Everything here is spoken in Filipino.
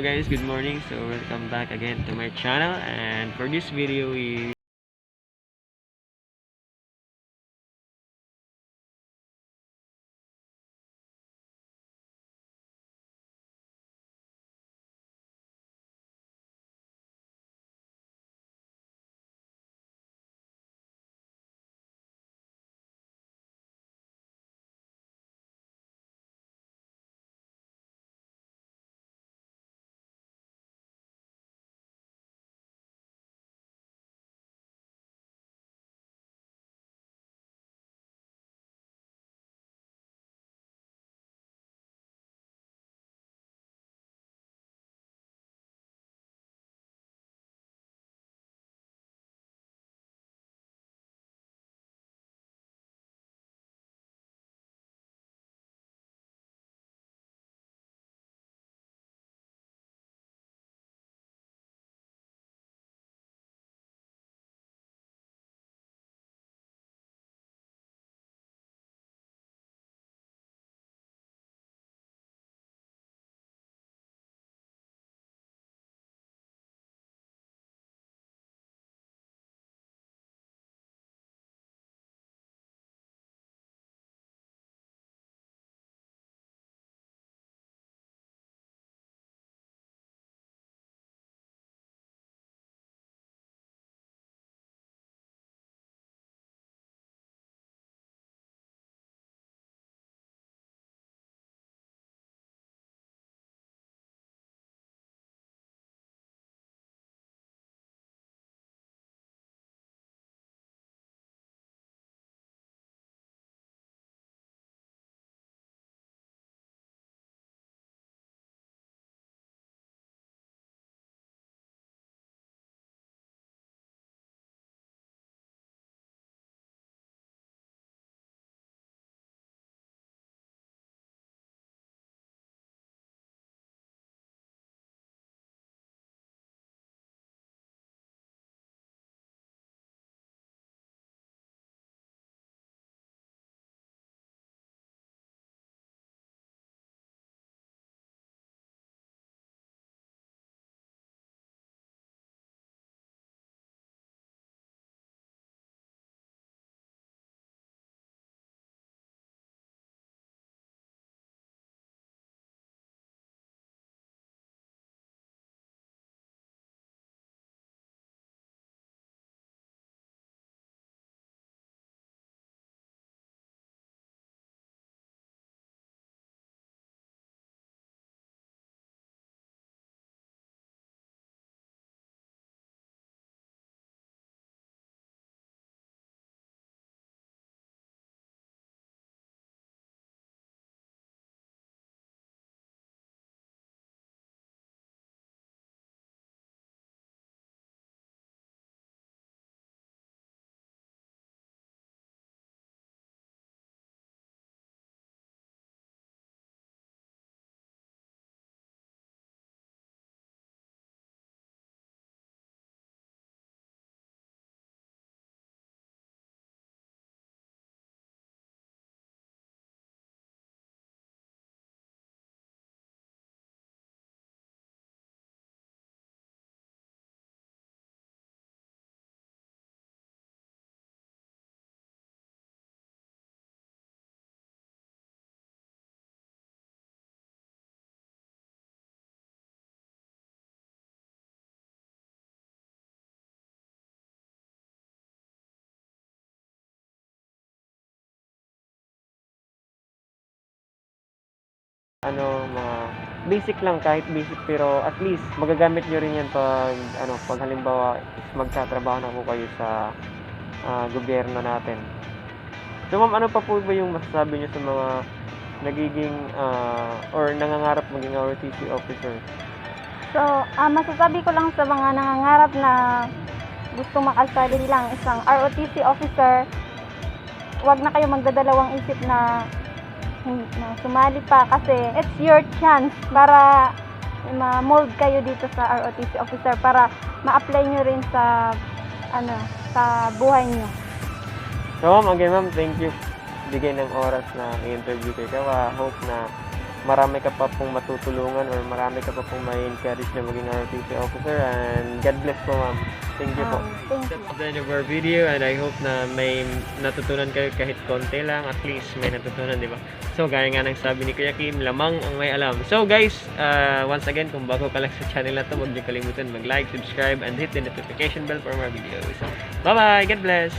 guys, good morning. So welcome back again to my channel and for this video we ano mga basic lang kahit basic pero at least magagamit nyo rin yan pag ano pag halimbawa magtatrabaho na po kayo sa ah, gobyerno natin. So ma'am, ano pa po ba yung masasabi nyo sa mga nagiging ah, or nangangarap maging ROTC officer? So, ah, masasabi ko lang sa mga nangangarap na gusto makasali lang isang ROTC officer, huwag na kayo magdadalawang isip na, na sumali pa kasi it's your chance para ma-mold kayo dito sa ROTC officer para ma-apply nyo rin sa ano sa buhay nyo. So ma'am, again ma'am, thank you. Bigay ng oras na i-interview kay Kawa. Hope na marami ka pa pong matutulungan or marami ka pa pong may encourage na maging ROTC officer and God bless po ma'am. Thank you po. Um, thank you. That's the end of our video and I hope na may natutunan kayo kahit konti lang at least may natutunan di ba so gaya nga ng sabi ni Kuya Kim lamang ang may alam so guys uh, once again kung bago ka lang sa channel na to huwag niyo kalimutan mag like subscribe and hit the notification bell for more videos bye bye God bless